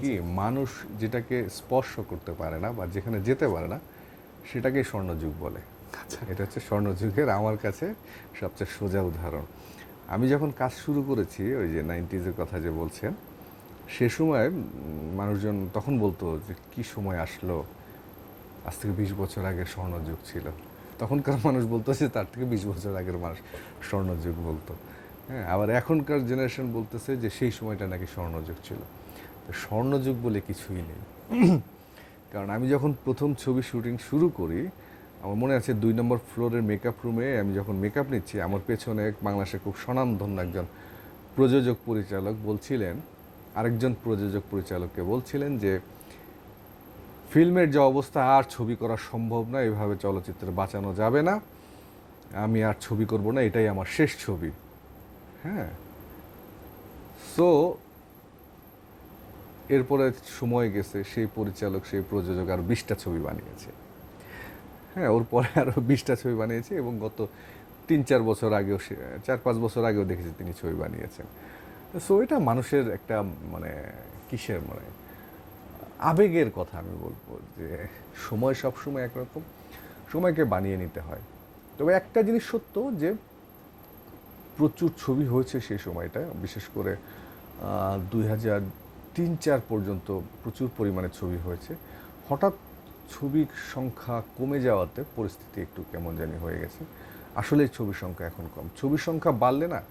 কি মানুষ যেটাকে স্পর্শ করতে পারে না বা যেখানে যেতে পারে না সেটাকে স্বর্ণযুগ বলে। আচ্ছা। এটা হচ্ছে স্বর্ণযুগের আমার কাছে সবচেয়ে সোজা উদাহরণ। আমি যখন কাজ শুরু করেছি ওই যে নাইনটিজের কথা যে বলছেন সে সময় মানুষজন তখন বলতো যে কি সময় আসলো? আজ থেকে বিশ বছর আগে স্বর্ণযুগ ছিল। তখনকার মানুষ বলতো যে তার থেকে বিশ বছর আগের মানুষ স্বর্ণযুগ বলতো। হ্যাঁ আবার এখনকার জেনারেশন বলতেছে যে সেই সময়টা নাকি স্বর্ণযুগ ছিল। স্বর্ণযুগ বলে কিছুই নেই। কারণ আমি যখন প্রথম ছবি শুটিং শুরু করি, আমার মনে আছে দুই নম্বর ফ্লোরের মেকআপ রুমে আমি যখন মেকআপ নিচ্ছি, আমার পেছনে বাংলাদেশের খুব স্বনামধন্য একজন প্রযোজক পরিচালক বলছিলেন, আরেকজন প্রযোজক পরিচালককে বলছিলেন যে, ফিল্মের যে অবস্থা, আর ছবি করা সম্ভব না, এভাবে চলচ্চিত্র বাঁচানো যাবে না। আমি আর ছবি করব না, এটাই আমার শেষ ছবি। হ্যাঁ। সো এরপরে সময় গেছে, সেই পরিচালক, সেই প্রযোজক আর বিশটা ছবি বানিয়েছে। হ্যাঁ ওর পরে আরও বিশটা ছবি বানিয়েছে এবং গত তিন চার বছর আগেও সে, চার পাঁচ বছর আগেও দেখেছি তিনি ছবি বানিয়েছেন। সো এটা মানুষের একটা মানে কিসের মানে আবেগের কথা আমি বলব যে সময় সবসময় একরকম, সময়কে বানিয়ে নিতে হয়। তবে একটা জিনিস সত্য যে প্রচুর ছবি হয়েছে সেই সময়টা বিশেষ করে দুই হাজার তিন চার পর্যন্ত প্রচুর পরিমাণে ছবি হয়েছে। হঠাৎ ছবির সংখ্যা কমে যাওয়াতে পরিস্থিতি একটু কেমন জানি হয়ে গেছে। আসলে ছবির সংখ্যা এখন কম। ছবির সংখ্যা বাড়লে না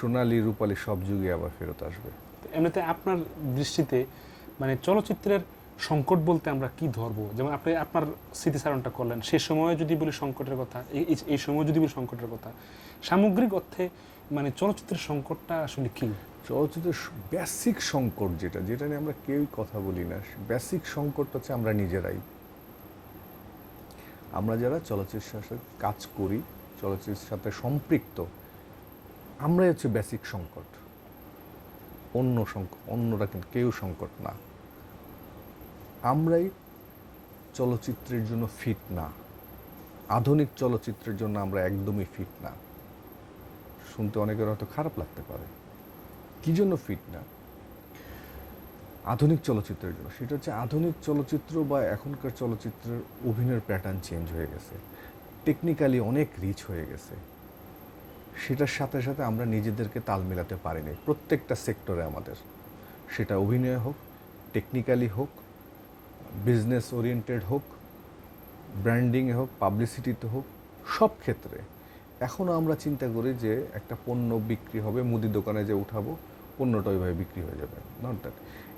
সোনালি, রূপালী সব যুগে আবার ফেরত আসবে। এমনিতে আপনার দৃষ্টিতে মানে চলচ্চিত্রের সংকট বলতে আমরা কি ধরবো? যেমন আপনি আপনার স্মৃতিচারণটা করলেন, সে সময়ে যদি বলি সংকটের কথা এই- সময় যদি বলি সংকটের কথা, সামগ্রিক অর্থে মানে চলচ্চিত্রের সংকটটা আসলে কি? চলচ্চিত্রের বেসিক সংকট যেটা যেটা নিয়ে আমরা কেউই কথা বলি না বেসিক সংকট হচ্ছে আমরা নিজেরাই। আমরা যারা চলচ্চিত্রের সাথে কাজ করি, চলচ্চিত্রের সাথে সম্পৃক্ত, আমরাই হচ্ছে বেসিক সংকট। অন্য সংকট অন্যরা কিন্তু কেউ সংকট না। আমরাই চলচ্চিত্রের জন্য ফিট না। আধুনিক চলচ্চিত্রের জন্য আমরা একদমই ফিট না। শুনতে অনেকের হয়তো খারাপ লাগতে পারে। কি জন্য ফিট না? আধুনিক চলচ্চিত্রের জন্য। সেটা হচ্ছে আধুনিক চলচ্চিত্র বা এখনকার চলচ্চিত্রের অভিনয়ের প্যাটার্ন চেঞ্জ হয়ে গেছে। টেকনিক্যালি অনেক রিচ হয়ে গেছে। সেটার সাথে সাথে আমরা নিজেদেরকে তাল মেলাতে পারিনি, প্রত্যেকটা সেক্টরে আমাদের। সেটা অভিনয় হোক টেকনিক্যালি হোক বিজনেস ওরিয়েন্টেড হোক ব্র্যান্ডিংয়ে হোক পাবলিসিটিতে হোক, সব ক্ষেত্রে। এখনও আমরা চিন্তা করি যে একটা পণ্য বিক্রি হবে, মুদি দোকানে যে উঠাবো পণ্যটা ওইভাবে বিক্রি হয়ে যাবে। নট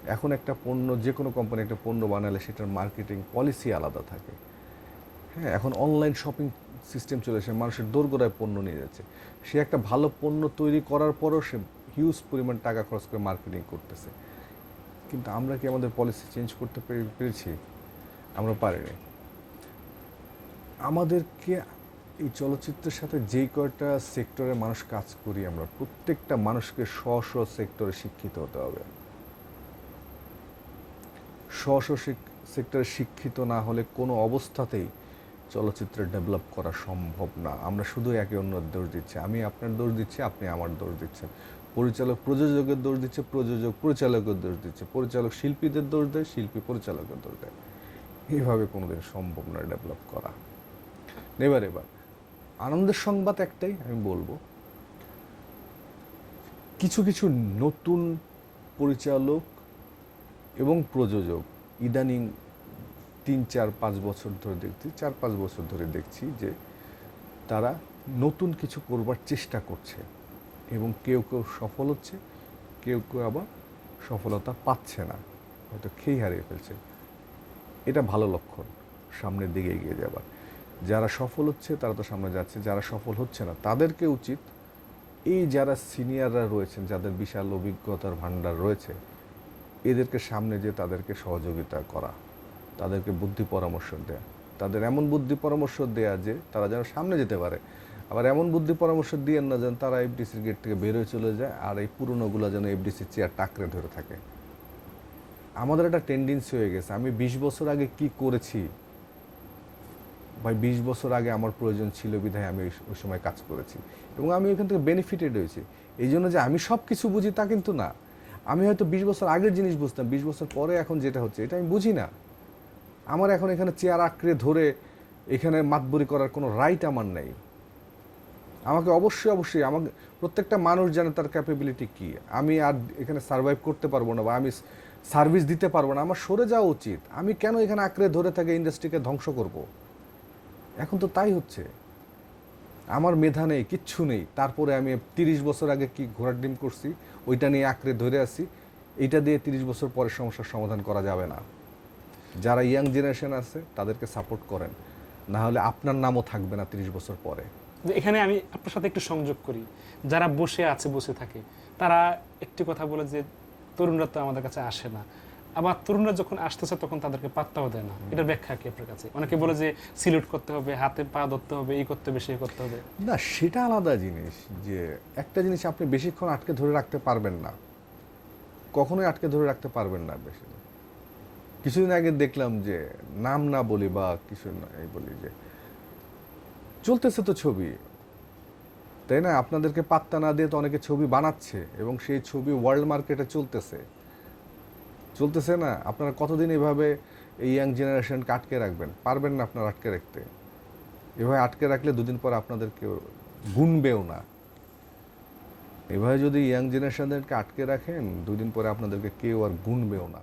এখন একটা পণ্য যে কোনো কোম্পানি একটা পণ্য বানালে সেটার মার্কেটিং পলিসি আলাদা থাকে। হ্যাঁ এখন অনলাইন শপিং সিস্টেম চলে এসে মানুষের দোরগোড়ায় পণ্য নিয়ে যাচ্ছে। সে একটা ভালো পণ্য তৈরি করার পরও সে হিউজ পরিমাণ টাকা খরচ করে মার্কেটিং করতেছে। কিন্তু আমরা কি আমাদের পলিসি চেঞ্জ করতে পেরে- পেরেছি? আমরা পারিনি। আমাদেরকে এই চলচ্চিত্রের সাথে যেই কয়টা সেক্টরে মানুষ কাজ করি আমরা, প্রত্যেকটা মানুষকে স্ব স্ব সেক্টরে শিক্ষিত হতে হবে। স্ব স্ব সেক্টরে শিক্ষিত না হলে কোনো অবস্থাতেই চলচ্চিত্র ডেভেলপ করা সম্ভব না। আমরা শুধু একে অন্যের দোষ দিচ্ছি। আমি আপনার দোষ দিচ্ছি, আপনি আমার দোষ দিচ্ছেন। পরিচালক প্রযোজকের দোষ দিচ্ছে, প্রযোজক পরিচালকের দোষ দিচ্ছে। পরিচালক শিল্পীদের দোষ দেয়, শিল্পী পরিচালকের দোষ দেয়। এইভাবে কোনোদিন সম্ভব নয় ডেভেলপ করা। এবার এবার। আনন্দের সংবাদ একটাই, আমি বলব। কিছু কিছু নতুন পরিচালক এবং প্রযোজক ইদানিং তিন, চার, পাঁচ বছর ধরে দেখছি, চার, পাঁচ বছর ধরে দেখছি যে তারা নতুন কিছু করবার চেষ্টা করছে এবং কেউ কেউ সফল হচ্ছে, কেউ কেউ আবার সফলতা পাচ্ছে না, হয়তো খেই হারিয়ে ফেলছে। এটা ভালো লক্ষণ, সামনের দিকে এগিয়ে যাবার। যারা সফল হচ্ছে, তারা তো সামনে যাচ্ছে। যারা সফল হচ্ছে না, তাদেরকে উচিত এই যারা সিনিয়ররা রয়েছেন, যাদের বিশাল অভিজ্ঞতার ভাণ্ডার রয়েছে, এদেরকে সামনে যে তাদেরকে সহযোগিতা করা, তাদেরকে বুদ্ধি পরামর্শ দেয়া। তাদের এমন বুদ্ধি পরামর্শ দেয়া যে তারা যেন সামনে যেতে পারে। আবার এমন বুদ্ধি পরামর্শ দিয়ে না যেন তারা এফডিসির গেট থেকে বেরোয় চলে যায় আর এই পুরনোগুলো যেন এফডিসির চেয়ার টাকরে ধরে থাকে। আমাদের একটা টেন্ডেন্সি হয়ে গেছে। আমি বিশ বছর আগে কি করেছি ভাই, বিশ বছর আগে আমার প্রয়োজন ছিল বিধায় আমি ওই- সময় কাজ করেছি এবং আমি ওইখান থেকে বেনিফিটেড হয়েছি। এই জন্য যে আমি সব কিছু বুঝি তা কিন্তু না। আমি হয়তো বিশ বছর আগের জিনিস বুঝতাম, বিশ বছর পরে এখন যেটা হচ্ছে এটা আমি বুঝি না। আমার এখন এখানে চেয়ার আঁকড়ে ধরে এখানে মাতবরি করার কোনো রাইট আমার নেই। আমাকে অবশ্যই অবশ্যই আমাকে প্রত্যেকটা মানুষ জানে তার ক্যাপাবিলিটি কি। আমি আর এখানে সার্ভাইভ করতে পারব না বা আমি সার্ভিস দিতে পারব না। আমার সরে যাওয়া উচিত। আমি কেন এখানে আঁকড়ে ধরে থাকে ইন্ডাস্ট্রিকে ধ্বংস করব? এখন তো তাই হচ্ছে। আমার মেধা নেই, কিচ্ছু নেই। তারপরে আমি তিরিশ বছর আগে কি ঘোড়ার ডিম করছি, ওইটা নিয়ে আঁকড়ে ধরে আছি, এইটা দিয়ে তিরিশ বছর পরে সমস্যার সমাধান করা যাবে না। যারা ইয়াং জেনারেশন আছে, তাদেরকে সাপোর্ট করেন। না হলে আপনার নামও থাকবে না তিরিশ বছর পরে। এখানে আমি আপনার সাথে একটু সংযোগ করি। যারা বসে আছে, বসে থাকে, তারা একটি কথা বলে যে, তরুণরা তো আমাদের কাছে আসে না। আবার তরুণরা যখন আসতেছে, তখন তাদেরকে পাত্তাও দেয় না। এটার ব্যাখ্যা কি আপনার কাছে? অনেকে বলে যে সিলেক্ট করতে হবে, হাতে পা ধরতে হবে, এই করতে হবে, সেই করতে হবে। না, সেটা আলাদা জিনিস যে একটা জিনিস আপনি বেশিক্ষণ আটকে ধরে রাখতে পারবেন না। কখনোই আটকে ধরে রাখতে পারবেন না বেশি। কিছুদিন আগে দেখলাম যে নাম না বলি বা কিছু এই বলি যে চলতেছে তো ছবি। তাই না? আপনাদেরকে পাত্তা না দিয়ে তো অনেকে ছবি বানাচ্ছে এবং সেই ছবি ওয়ার্ল্ড মার্কেটে চলতেছে। চলতেছে না। আপনারা কতদিন এভাবে এই ইয়াং জেনারেশনকে আটকে রাখবেন? পারবেন না আপনারা আটকে রাখতে। এভাবে আটকে রাখলে দুদিন পর আপনাদের কেউ গুনবেও না। এভাবে যদি ইয়াং জেনারেশনদেরকে আটকে রাখেন, দুদিন পরে আপনাদেরকে কেউ আর গুনবেও না।